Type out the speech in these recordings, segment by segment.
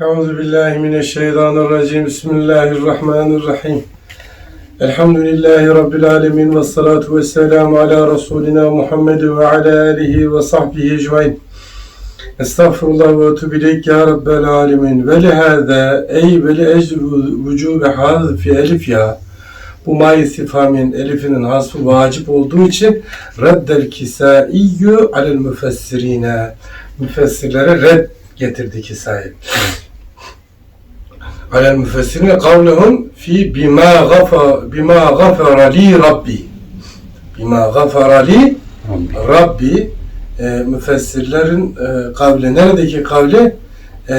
Euzu billahi mineşşeytanirracim. Bismillahirrahmanirrahim. Elhamdülillahi rabbil alamin ve salatu vesselamü ala rasulina Muhammed ve ala alihi ve sahbihi ecmaîn. Estağfurullah ve etûbü ileyk ya rabbel alemin. Ve lihâzâ ey ve li ecr vücûbe hazfi elif ya. Bu ma istifhamin elifinin hasfı vacip olduğu için reddel kisaiyyü alel müfessirine. Müfessirlere red getirdi kisayı. Alel müfessirine kavlehum fi bima gafa bima gafara li rabbi. Bima gafara li Rabbi. Rabbi e, müfessirlerin e, kavli neredeki kavli e,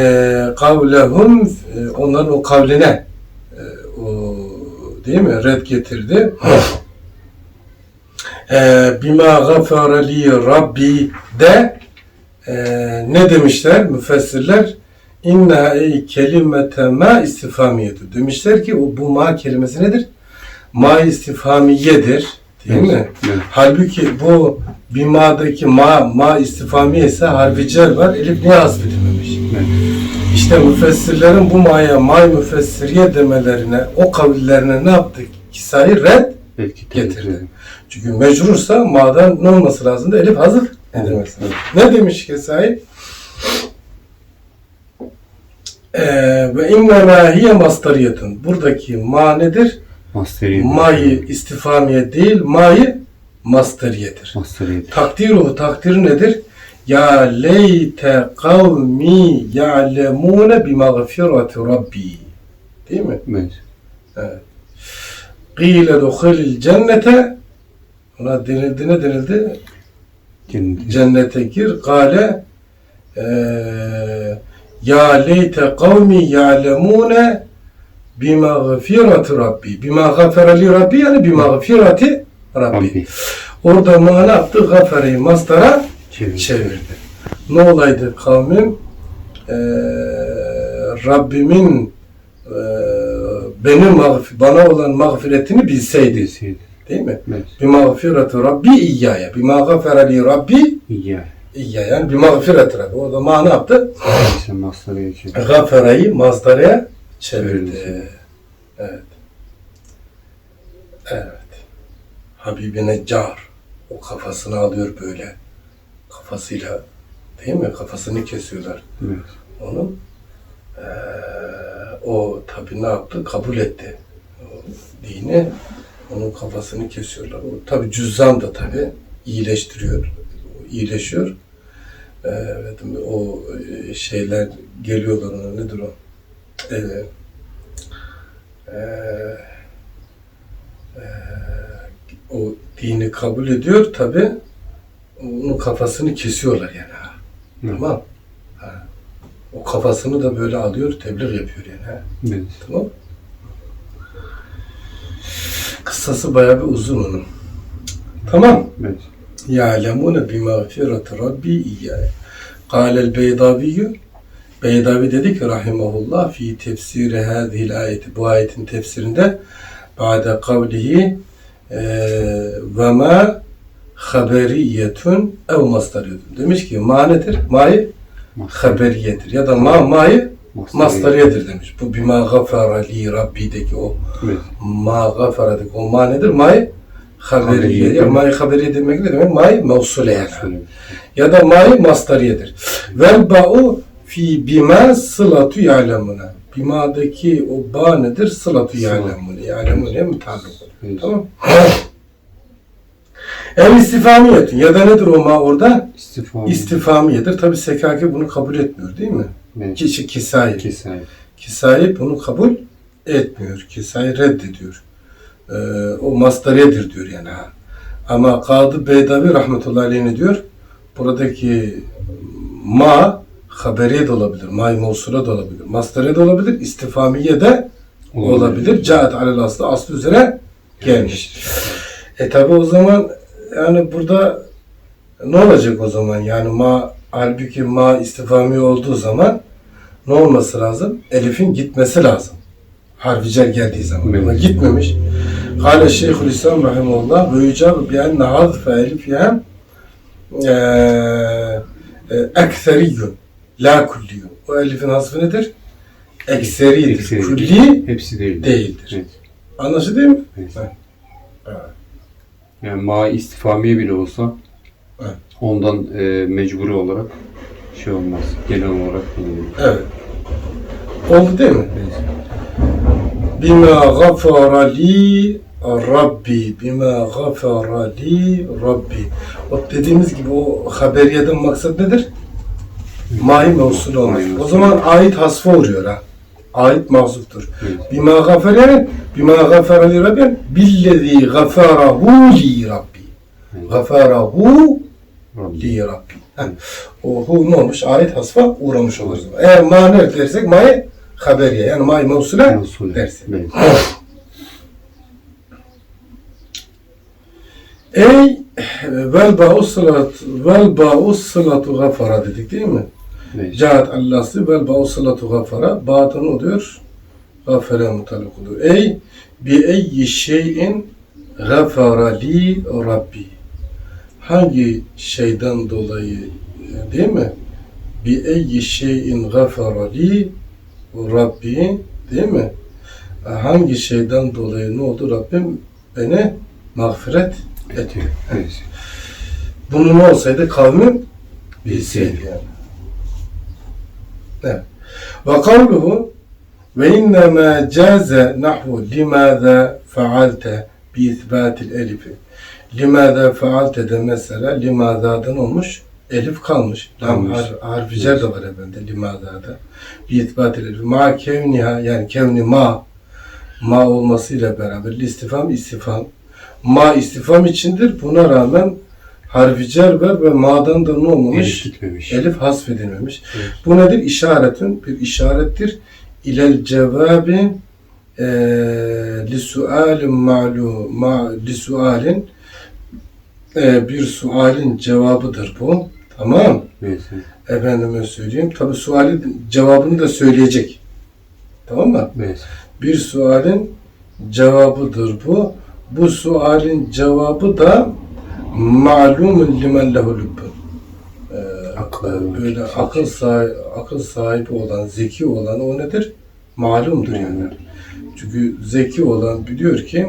kavlehum e, onların o kavline e, o değil mi red getirdi. e, bima gafara li Rabbi de e, ne demişler müfessirler? İnna ey kelimete ma istifamiyetu. Demişler ki o bu ma kelimesi nedir? Ma istifamiyedir. Değil mi? Evet. Halbuki bu bima'daki ma, ma istifamiye ise harfi cer var. Elif niye hasbedilmemiş? Evet. İşte müfessirlerin bu ma'ya ma müfessiriye demelerine, o kavillerine ne yaptı? Kisayı red Belki getirdi. Çünkü mecrursa ma'dan ne olması lazımdı? Elif hazır edilmesi. Evet. Ne demiş Kesai? Ee, ve innemâ hiye mastariyetun. Buradaki ma nedir? Masteri. Ma'yı istifamiye değil, ma'yı masteriyedir. Masteri. Takdiruhu takdiri nedir? Ya leyte kavmi ya'lemune bi mağfirati rabbi. Değil mi? Evet. Qile dukhulil cennete ona denildi ne denildi? Cennet. Cennete gir. Kale eee ya leyte kavmi ya'lemune bi mağfirati rabbi. Bi mağfirali rabbi yani bi mağfirati rabbi. Orada ma ne yaptı? Gafereyi mastara Çevir. çevirdi. Ne olaydı kavmim? Eee Rabbimin eee benim bana olan mağfiretini bilseydi. Bilseydi. Değil mi? Evet. Bir mağfireti Rabbi iyyaya. Bir mağfireli Rabbi iyyaya. Yani bir mağfiret Rabbi. Orada ma ne yaptı? İşte. Gafereyi mazdaraya çevirdi. Evet. Evet. Habibine car. O kafasını alıyor böyle. Kafasıyla değil mi? Kafasını kesiyorlar. Evet. Onun eee, o tabi ne yaptı? Kabul etti. O dini. Onun kafasını kesiyorlar. O tabi cüzzam da tabi iyileştiriyor. O iyileşiyor. Evet, o e, şeyler geliyorlar ona. Nedir o? Eee, eee, o dini kabul ediyor tabi. Onun kafasını kesiyorlar yani. ha. Tamam. Ha. O kafasını da böyle alıyor, tebliğ yapıyor yani. Ha. Evet. Tamam. Kıssası bayağı bir uzun onun. Tamam. Evet. يَعْلَمُونَ بِمَغْفِرَةِ رَبِّي اِيَّاهِ قَالَ الْبَيْضَابِيُّ Beydavi dedi ki rahimahullah fi tefsiri hadihil ayeti bu ayetin tefsirinde ba'de kavlihi ve ma haberiyetun ev mastariyetun. Demiş ki ma nedir? Ma'yı haberiyedir ya da ma ma'yı mastariyedir demiş. Bu bima gafara li rabbi'deki o Evet. ma gafara'daki o ma nedir? Ma'yı haberiye. Ya ma'yı haberiye demek ne demek? Ma'yı mevsule yani ya da ma'yı mastariyedir. Vel ba'u fi bima sılatu ya'lemuna. Bima'daki o ba nedir? Sılatu ya'lemuna. Ya'lemuna mutabık. Tamam. El istifamiyetun ya da nedir o ma orada? İstifa. İstifamiyedir. Tabi SKK bunu kabul etmiyor değil mi? Evet. Kişi kisai. Kesay. Kisai bunu kabul etmiyor. Kisai reddediyor. Ee, o mastariyedir diyor yani. Ha. Ama Kadı Beydavi rahmetullahi aleyh ne diyor? Buradaki ma haberiye de olabilir. Ma mevsula da olabilir. Mastariye de olabilir. istifamiye de olabilir. Caet alel aslı aslı üzere gelmiş. E tabi o zaman yani burada ne olacak o zaman? Yani ma halbuki ma istifami olduğu zaman ne olması lazım? Elif'in gitmesi lazım. Harficer geldiği zaman. Ama gitmemiş. Kale Şeyhülislam Rahimullah ve yücab bi enne hazfe elif hem eee, e, ekseriyyun la kulliyun. O elifin hasfı nedir? ekseridir. Ekseri. Külli Hepsi değil. değildir. Evet. Anlaşıldı değil mi? evet. Evet. Yani ma istifamiye bile olsa Evet. ondan e, mecburi olarak şey olmaz. Genel olarak. Evet. Oldu değil mi? Evet. Bima gafara li Rabbi. Bima gafara li Rabbi. O dediğimiz gibi o haberiyeden maksat nedir? Mahi mevsul olmuş. O zaman ait hasfa uğruyor ha. Ait mahzuftur. Evet. Bima gafara yani bima gafara li Rabbi billezi gafarahu li Rabbi. Gafarahu li Rabbi. O hu ne olmuş? Ait hasfa uğramış olur. Eğer ma ne mahi haberiye yani mahi mevsule Mevsul. dersin. Evet. Ey vel ba'u sılat vel ba'u sılatu gafara dedik değil mi? Evet. Cahat Allah'sı vel ba'u sılatu gafara batın oluyor. Gafara mutalak oluyor. Ey bi eyyi şeyin gafara li Rabbi. Hangi şeyden dolayı değil mi? Bi eyyi şeyin gafara li Rabbi değil mi? Hangi şeyden dolayı ne oldu Rabbim beni mağfiret etti. Evet. Bunun ne olsaydı kavmin bilseydi yani. Evet. Ve kavluhu ve innemâ caze nahvu limâzâ fealte bi isbâtil elifi. Limâzâ fealte de mesela limâzâdan olmuş elif kalmış. Lam har, harfi cer de var efendim limâzâda. Bi isbâtil elifi. Ma kevniha yani kevni ma ma olmasıyla beraber istifam istifam ma istifam içindir. Buna rağmen harfi cer var ve ma'dan da ne olmamış? Elif gitmemiş. Elif hasfedilmemiş. Evet. Bu nedir? İşaretün bir işarettir. İlel cevabi e, li sualin ma'lu ma, li sualin e, bir sualin cevabıdır bu. Tamam. Evet. Efendime söyleyeyim. Tabi sualin cevabını da söyleyecek. Tamam mı? Evet. Bir sualin cevabıdır bu. Bu sualin cevabı da ma'lumun limen lehu lübbün. Ee, böyle akıl sahibi, akıl sahibi olan, zeki olan o nedir? Malumdur yani. Evet. Çünkü zeki olan biliyor ki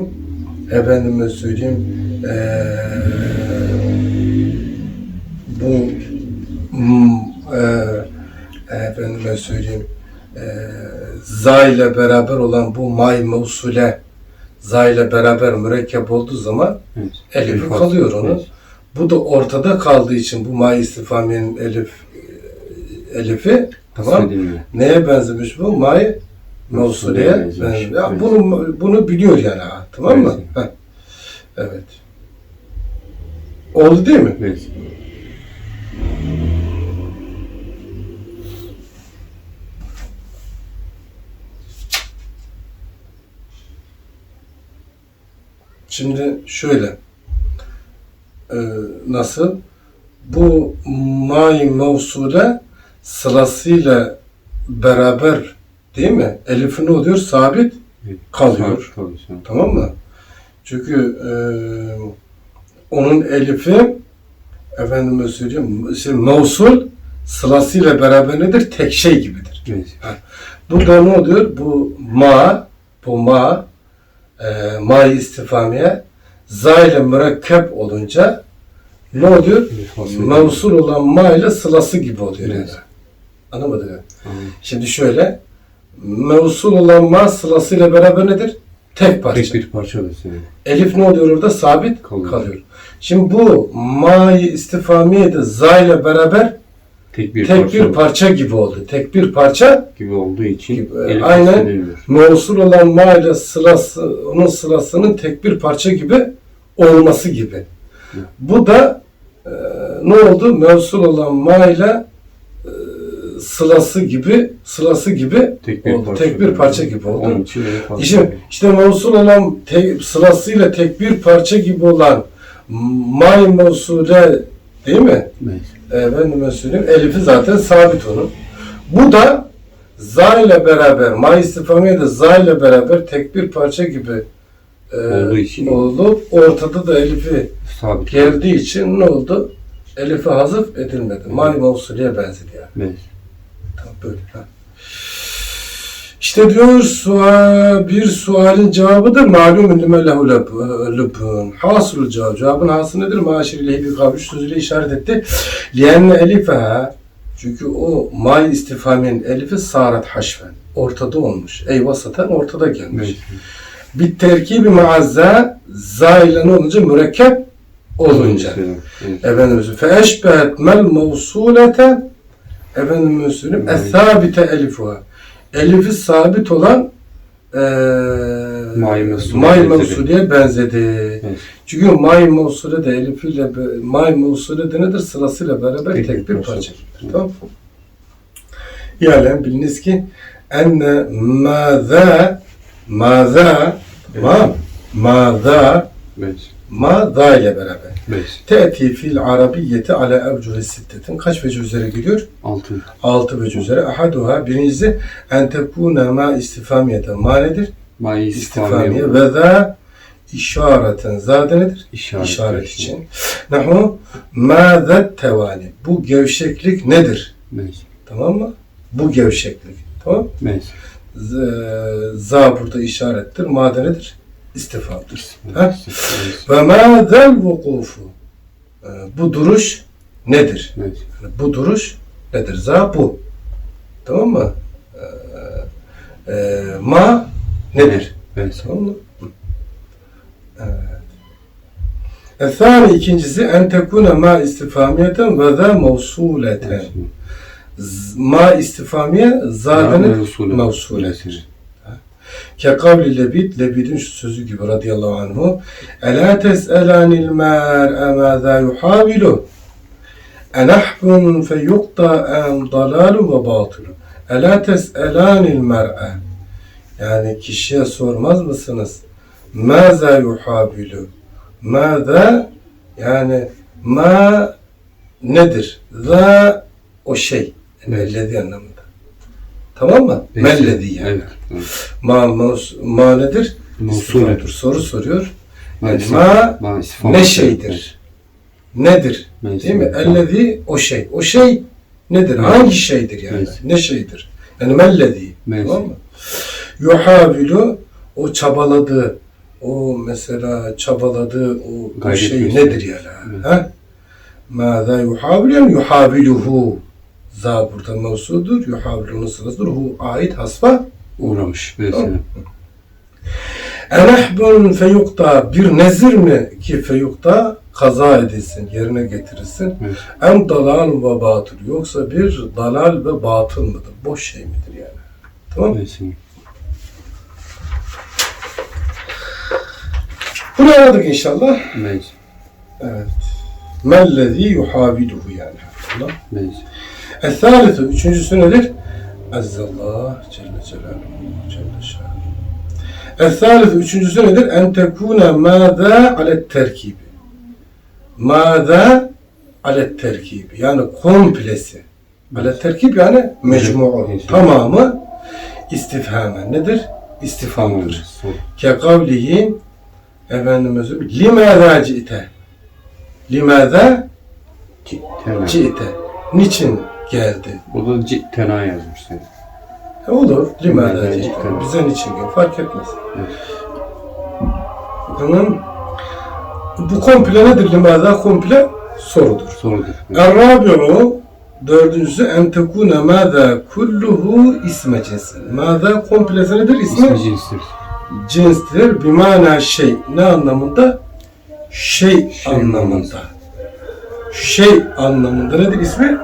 efendime söyleyeyim eee, bu mm, eee, efendime söyleyeyim eee za ile beraber olan bu may mevsule za ile beraber mürekkep olduğu zaman Evet. Elif kalıyor onun. Evet. Bu da ortada kaldığı için bu may istifamiyenin elif elifi tamam. Neye benzemiş bu? May mevsuleye benzemiş. Ya evet. bunu bunu biliyor yani ha, tamam mı? Evet. Heh. Evet. Oldu değil mi? Evet. Şimdi şöyle. Ee, nasıl? Bu may mevsule sırasıyla beraber değil mi? Elif'i ne oluyor? Sabit kalıyor. Kalıyor. Tamam mı? Çünkü e, onun elifi efendime söyleyeyim şey, mevsul sırasıyla beraber nedir? Tek şey gibidir. Evet. Burada ne oluyor? Bu ma, bu ma, e, ma istifamiye za ile mürekkep olunca ne oluyor? Mevsul olan ma ile sılası gibi oluyor. Evet. Yani. Anlamadık mı? Anladım. Şimdi şöyle, mevsul olan ma sırasıyla beraber nedir? Tek parça. Tek bir parça da senin. Elif ne oluyor orada? Sabit Kalıyor. kalıyor. Şimdi bu ma'yı istifamiye de za ile beraber Tek bir tek parça bir parça gibi oldu. Tek bir parça gibi olduğu için Gibi, elif aynen. mevsul olan ma ile sırası, onun sırasının tek bir parça gibi olması gibi. Hı. Bu da e, ne oldu? Mevsul olan ma ile e, sılası gibi sılası gibi Tek bir oldu. parça. Tek bir parça gibi oldu. İşte, işte mevsul olan te, sırasıyla tek bir parça gibi olan may mevsule değil mi? Evet. Efendime söyleyeyim. Elifi zaten sabit onun. Bu da za ile beraber, may istifamiye de za ile beraber tek bir parça gibi e, Olduğu için. olup ortada da elifi Sabit. geldiği için ne oldu? Elifi hazıf edilmedi. May mevsuleye benzedi yani. Evet. Tamam, böyle. Ha. İşte diyor sual, bir sualin cevabıdır. Malum lüme lehu lübün. Hasıl cevap. Cevabın hası nedir? Maşir lehi bir kavruş sözüyle işaret etti. Lienne elifeha. Çünkü o may istifaminin elifi sarat haşfen. Ortada olmuş. Ey vasaten ortada gelmiş. Evet. Bir terkibi maazza za ile ne olunca mürekkep olunca. Evet. Efendimiz fe eşbehet mel mevsulete efendim söyleyeyim Evet. esabite elifuha. Elifi sabit olan eee May may benzedi. Evet. Çünkü may mevsule de elifiyle may mevsule de nedir? Sırasıyla beraber Tek tek, bir parça. Tamam. Yani biliniz ki enne maza maza tamam maza Evet. Maza ile beraber. Evet. Te'ti fil arabiyyeti ala evcuhi sittetin. Kaç vece üzere gidiyor? Altın. Altı vece üzere. Ahaduha birincisi en tekune ma istifamiyete. Ma nedir? May İstifamiye. Ve za işareten. Zade nedir? İşaret. İşaret için. Nahu ma zat tevali. Bu gevşeklik nedir? Evet. Tamam mı? Bu gevşeklik. Tamam Evet. Z- Za burada işarettir. Ma da nedir? Evet. Ve ma zel vukufu. Ee, Bu duruş nedir? Evet. Yani bu duruş nedir? Za bu. Tamam mı? Ee, e, ma nedir? Evet. Tamam mı? Evet. Ethani ikincisi en tekune ma istifamiyeten ve za mevsuleten. Ma istifamiye zadenin mevsuletidir. Ke kavli Lebid, Lebid'in şu sözü gibi radıyallahu anhu. Ela tes'elanil mer'e mâzâ yuhavilu. Enahbun fe yukta em dalalu ve batılu. Ela tes'elanil mer'e. Yani kişiye sormaz mısınız? Mâzâ yuhavilu. Mâzâ yani ma nedir? Za o şey. Yani Evet. Tamam mı? Melledi yani. Evet. evet. Ma, maus- ma nedir? Mevsul. İstifamdır. Soru soruyor. Ma Yani ma ne şeydir? Nedir? Değil mi? Ellezi o şey. O şey nedir? Hangi şeydir yani? Ne şeydir? Yani mellezi. Tamam mı? Yuhavilu o çabaladığı o mesela çabaladığı o, Gayret şey nedir yani? Evet. Ha? Mâzâ yuhavilu yuhaviluhu. Za burada mevsudur. Yuhavilu'nun sırasıdır. Hu ait hasfa Uğramış. Tamam. Enehbun feyukta bir nezir mi ki feyukta kaza edilsin, yerine getirilsin. Evet. Em dalal ve batıl yoksa bir dalal ve batıl mıdır? Boş şey midir yani? Tamam mı? Bunu anladık inşallah. Evet. Evet. Mellezi yuhaviduhu yani. Tamam. Evet. Es-salisu, üçüncüsü nedir? Azzallah Celle Celaluhu Celle Şanuhu. Es-salisu, üçüncüsü nedir? En tekune mâzâ alet terkibi. Mâzâ alet terkibi. Yani komplesi. Alet terkib yani mecmu'u. Tamamı istifhamen. Nedir? İstifhamdır. Ke kavlihi Efendimiz limâzâ ci'te. Limâzâ ci'te. Niçin geldi? O da C- tena yazmış. Yani. E olur. Ci'te. ci'te. Bize niçin geldi? Fark etmez. Evet. Bunun bu komple nedir? Limâzâ komple sorudur. Sorudur. Er-Rabi'u dördüncüsü en tekune mâzâ kulluhu isme cinsin. Mâzâ komplesi nedir? İsmi İsmi cinstir. cinstir. Bimana şey. Ne anlamında? Şey, Şey anlamında. Şey anlamında nedir ismi?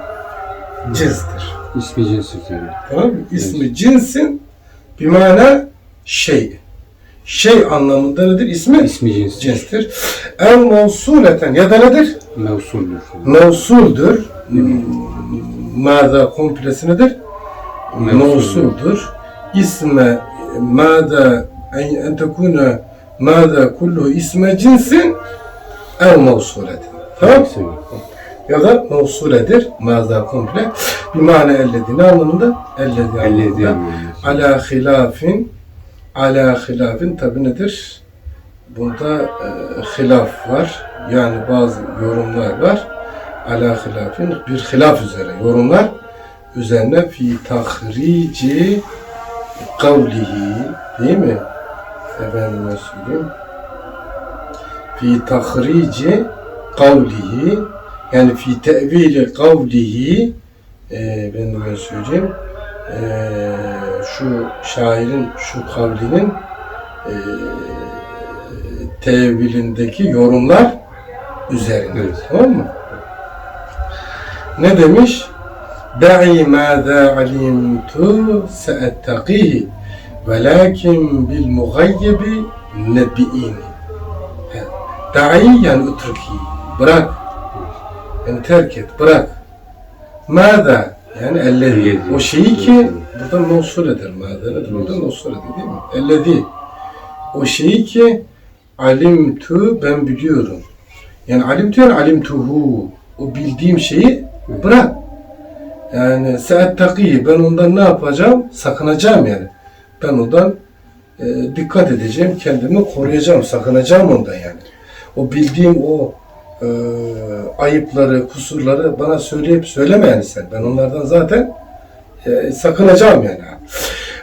Cinstir. İsmi cinstir yani. Tamam mı? İsmi cinsin bimana şey. Şey anlamında nedir? İsmi İsmi cinstir. cinstir. El mevsuleten ya da nedir? Mevsuldür. Mevsuldür. Mâda komplesi nedir? Mevsuldur. İsme mâda en, tekune mâda kullu isme cinsin el mevsuletin. Tamam? Tamam. Ya da mevsuledir. Mâda komple. Bir mana elledi. Ne anlamında? Elledi anlamında. Ala hilafin ala hilafin tabi nedir? Bunda e, hilaf var. Yani bazı yorumlar var. Ala hilafin bir hilaf üzere yorumlar üzerine fi tahrici kavlihi değil mi? Efendime söyleyeyim. Fi tahrici kavlihi yani fi tevili kavlihi e, efendime söyleyeyim e, şu şairin şu kavlinin e, tevilindeki yorumlar üzerinde. Evet. Tamam mı? Ne demiş? Da'i mâzâ alimtu se'ettakîhi velâkin bil mugayyebi nebbi'ini. Da'i yani utruki. Bırak. Yani terk et. Bırak. Mâzâ yani ellezi. O şeyi ki burada mevsul eder. Mâzâ nedir? Burada mevsul eder değil mi? Ellezi. O şeyi ki alimtu ben biliyorum. Yani alimtu yani alimtuhu. O bildiğim şeyi bırak. Yani se'ettakiyi ben ondan ne yapacağım? Sakınacağım yani. Ben ondan e, dikkat edeceğim, kendimi koruyacağım, sakınacağım ondan yani. O bildiğim o e, ayıpları, kusurları bana söyleyip söyleme yani sen. Ben onlardan zaten e, sakınacağım yani.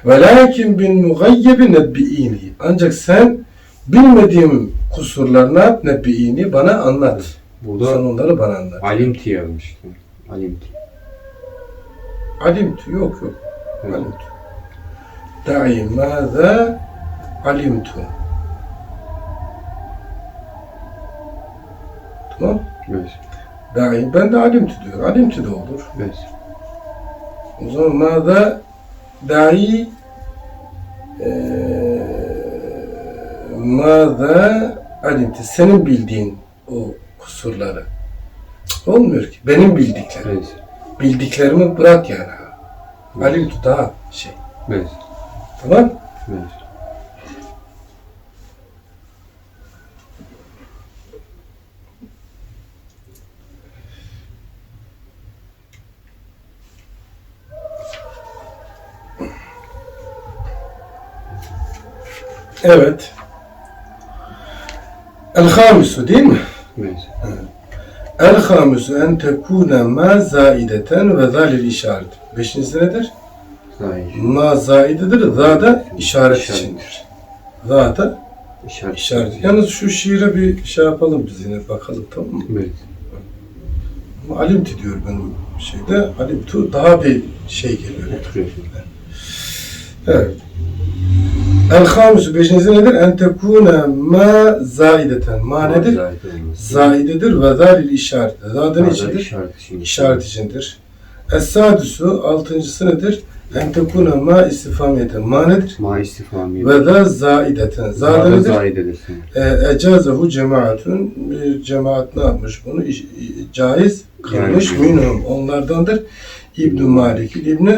Velakin bin mugayyebi nebbi'ini. Ancak sen bilmediğim kusurlarına nebbi'ini bana anlat. Sen Burada onları bana anlat. alimti yazmıştı. Alimti. Alimtu yok yok. Evet. Alimtu. Da'i mâzâ alimtu. Tamam. Evet. Da'i ben de alimtu diyor. Alimtu da olur. Evet. O zaman da'i eee mâzâ alimtu. Senin bildiğin o kusurları. Olmuyor ki. Benim bildiklerim. Evet. Bildiklerimi bırak yani. Alimtu daha şey. Evet. Tamam. Evet. Evet. El-hamisu değil mi? Evet. El-hamisu en tekune ma zaideten ve zalil işaret. Beşincisi nedir? Zahir. Ma zaidedir. Za da işaret İşaret. içindir. Za da İşaret. işaret. Yalnız şu şiire bir şey yapalım biz yine bakalım tamam mı? Evet. Alimti diyor benim şeyde. Alimtu daha bir şey geliyor. Oturuyor. Evet. El-hamisu beşincisi nedir? En tekune ma zaideten. Ma nedir? Zaidedir ve zalil işaret. Arada içindir. İşaret için. işaret içindir. Es-sadüsü altıncısı nedir? En tekune ma istifamiyeten. Ma nedir? Ma istifami. Ve da zaideten. Zade nedir? E, ecazehu cemaatun. Bir cemaat ne yapmış bunu? Caiz kılmış. Minhum onlardandır. İbn Malik. İbn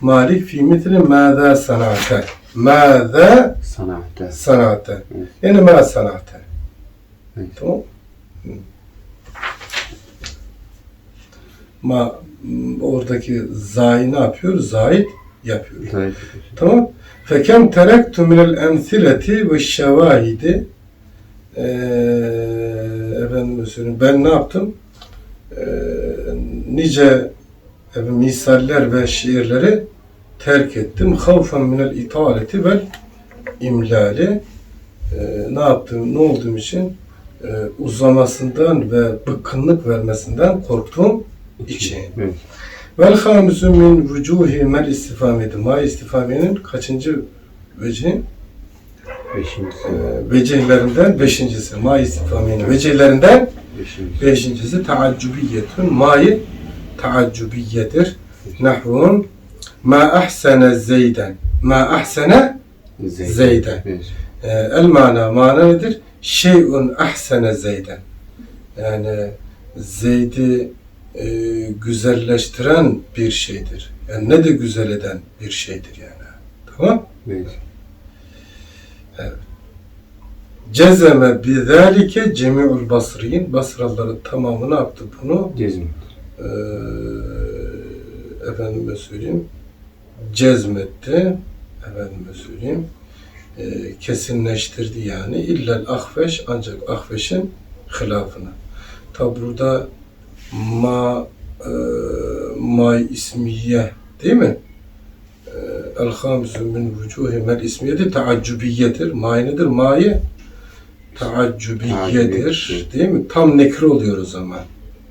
Malik fi mitri mâzâ sanate. Mâzâ Sanatte. sanate. Evet. Yani ma sanate. Evet. Tamam. Ma oradaki zai ne yapıyor? Zahid yapıyor. Zahid. Tamam. Fekem terektu minel emsileti ve şevahidi ee, efendim söyleyeyim, ben ne yaptım? Ee, nice efendim, misaller ve şiirleri terk ettim. Havfen minel italeti vel imlali Ee, ne yaptım? Ne olduğum için? Ee, uzamasından ve bıkkınlık vermesinden korktuğum için. Evet. Vel hamisu min vücuhi mel istifameti. Ma istifamiyenin kaçıncı vecihi? Beşincisi. Ee, vecihlerinden beşincisi. Ma istifamiyenin vecihlerinden Beşincisi. beşincisi taaccubiyetun. Ma'yı taaccubiyedir. Nahvun ma ahsene zeyden. Ma ahsene Zeyd. Zeyden. Evet. Ee, el mana mana nedir? Şeyun ahsene zeyden. Yani Zeyd'i e, güzelleştiren bir şeydir. Yani ne de güzel eden bir şeydir yani. Tamam? Evet. Cezeme bizalike cemi'ul basriyin. Basralıların tamamı ne yaptı bunu? Cezmi. Ee, efendime söyleyeyim. Cezmetti. Efendime söyleyeyim. Ee, kesinleştirdi yani. İllel ahveş ancak ahveşin hilafına. Tabi burada ma e, may ismiye değil mi? E, el hamisu min vucuhi mel ismiyeti teaccübiyedir. May nedir? Mayi. Teaccübiyedir. Değil mi? Tam nekre oluyor o zaman.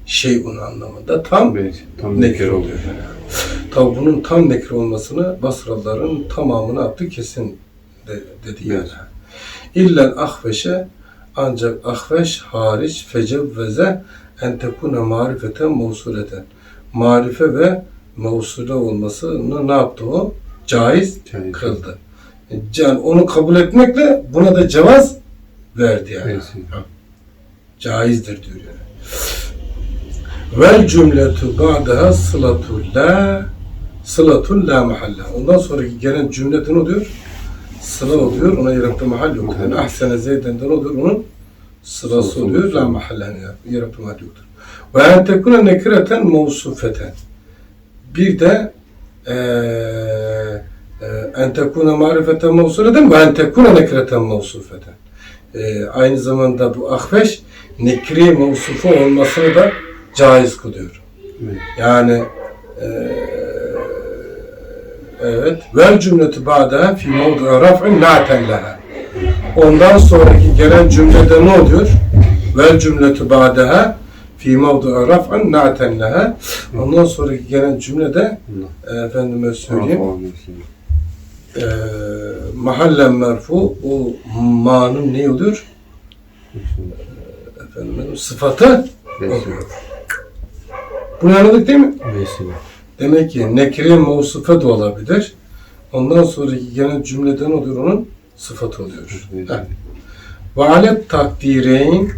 Şeyun anlamında. Tam Evet. Tam nekir oluyor. oluyor. Tabi bunun tam nekre olmasını Basralıların tamamını yaptı kesin de, dedi yani. Evet. İllen ahveşe ancak ahveş hariç fecevveze en tekune marifeten mevsuleten. Marife ve mevsule olmasını ne yaptı o? Caiz Caiz. kıldı. Yani onu kabul etmekle buna da cevaz verdi yani. Evet. Caizdir diyor yani. Vel cümletu ba'daha sılatul la sılatul la mahalle. Ondan sonraki gelen cümlede ne oluyor? Sıla oluyor. Ona yarattığı mahal yok. Yani ahsene zeyden de ne oluyor? Onun sırası oluyor. La mahalle yani yarattığı mahal yoktur. Ve en tekune nekireten mevsufeten. Bir de eee en tekune marifeten mevsuleten ve en tekune nekireten mevsufeten. Eee, aynı zamanda bu ahveş nekri mevsufu olmasını da caiz kılıyor. Evet. Yani eee, evet vel cümletü ba'da fi mevdu'a raf'in na'ten leha. Ondan sonraki gelen cümlede ne oluyor? Vel cümletü ba'daha fi mevdu'a raf'in na'ten leha. Ondan sonraki gelen cümlede Allah. efendime söyleyeyim eee mahallen merfu o ma'nın ne oluyor? Efendim sıfatı oluyor. Bunu anladık değil mi? Vesile. Demek ki nekre mevsufe de olabilir. Ondan sonraki gelen cümleden oluyor onun sıfatı oluyor. Vesile. Ve alet takdireyn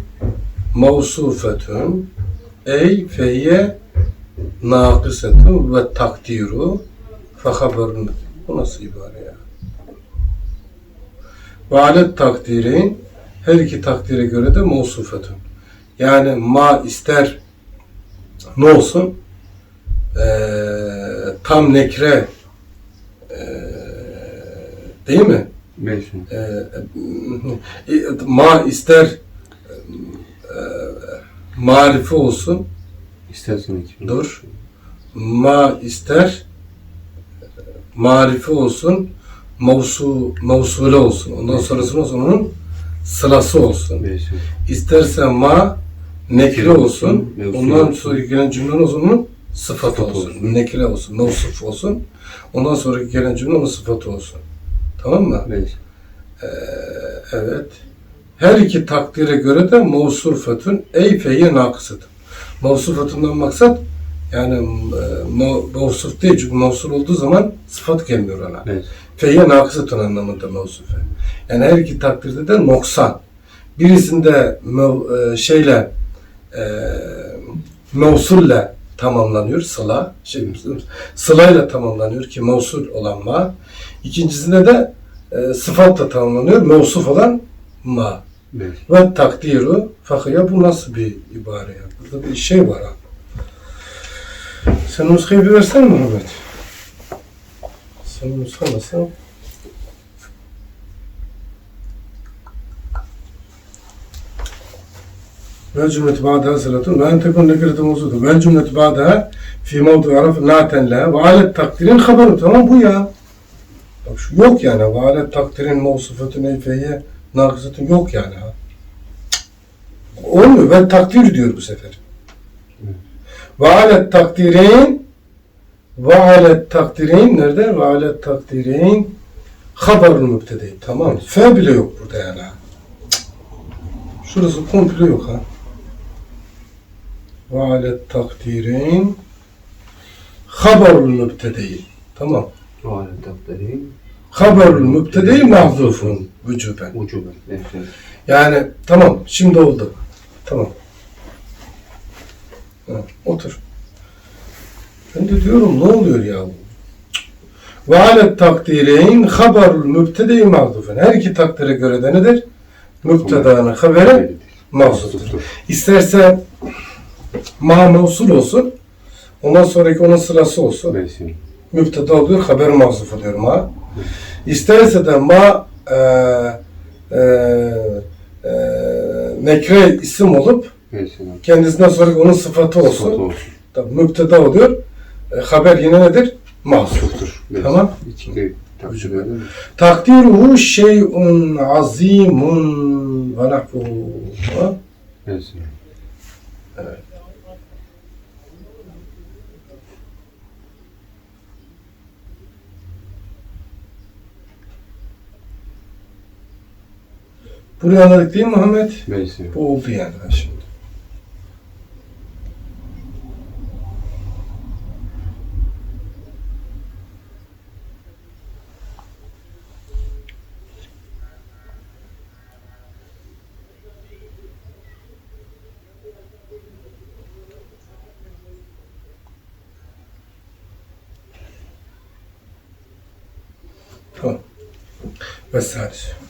mevsufetun ey feyye nakisetun ve takdiru fe haberun. Bu nasıl ibare ya? Ve alet takdireyn her iki takdire göre de mevsufetun. Yani ma ister ne olsun? Ee, tam nekre ee, değil mi? Vesile. Ee, e, ma ister e, marife olsun İstersen iki. dur ma ister marife olsun mevsu mevsule olsun ondan sonrası olsun onun sırası olsun Vesile. isterse ma nekre olsun Mevsul ondan sonra gelen cümle olsun onun sıfatı Sıfatı olsun olsun. nekre olsun mevsuf olsun ondan sonraki gelen cümle onun sıfatı olsun tamam mı? Vesile. Evet. Her iki takdire göre de mevsufetun ey feyye nakısıdır. Mevsufetundan maksat yani e, me- mevsuf değil çünkü mevsul olduğu zaman sıfat gelmiyor ona. Vesile. Feyye nakısıtun anlamında mevsufe. Yani her iki takdirde de noksan. Birisinde mev- e, şeyle e, mevsulle tamamlanıyor sıla. Şey, sılayla tamamlanıyor ki mevsul olan ma. İkincisinde de e, sıfatla tamamlanıyor. Mevsuf olan ma. Vesile. Ve takdiru fakıya bu nasıl bir ibare ya? Burada bir şey var ha. Sen nuskayı bir versene Muhammed. Sen nuska nasıl? Vel cümleti ba'daha sıratun ve en tekun nekirete mevzudu. Vel cümleti ba'daha fi mevdu araf naten leha ve alet takdirin haberu. Tamam bu ya. Bak şu yok yani. Ve alet takdirin mevsufatun eyfeye nakısatun yok yani ha. Olmuyor. Ben takdir diyor bu sefer. Ve alet takdirin ve alet takdirin nerede? Ve alet takdirin haberun mübtedeyin. Tamam. Fe bile yok burada yani. Şurası komple yok ha. Ve alet takdirin haberun mübtedeyin. Tamam. O alet takdiri. Haberul mübtedeyi mahzufun vücuben. Ucuben. Vesile. Yani tamam şimdi oldu. Tamam. Ha, otur. Ben de diyorum ne oluyor ya? Ve alet takdireyn haberul mübtede-i mahzufen. Her iki takdire göre de nedir? Mübtedanın haberi mahzuftur. İsterse ma mevsul olsun. Ondan sonraki onun sırası olsun. Vesile. Mübteda oluyor, haber mahzuf oluyor ma. İsterse de ma e, e, e, nekre isim olup Vesile. kendisinden sonra onun sıfatı olsun. Sıfatı olsun. Tabii müpteda oluyor. E, haber yine nedir? mahsuftur. Tamam. Öyle mi? Takdiruhu şey'un azimun ve nahvuhu. Ha? Evet. Buraya anladık değil mi Muhammed? Neyse. Bu oldu yani ha şimdi. Tamam. Ve sadece.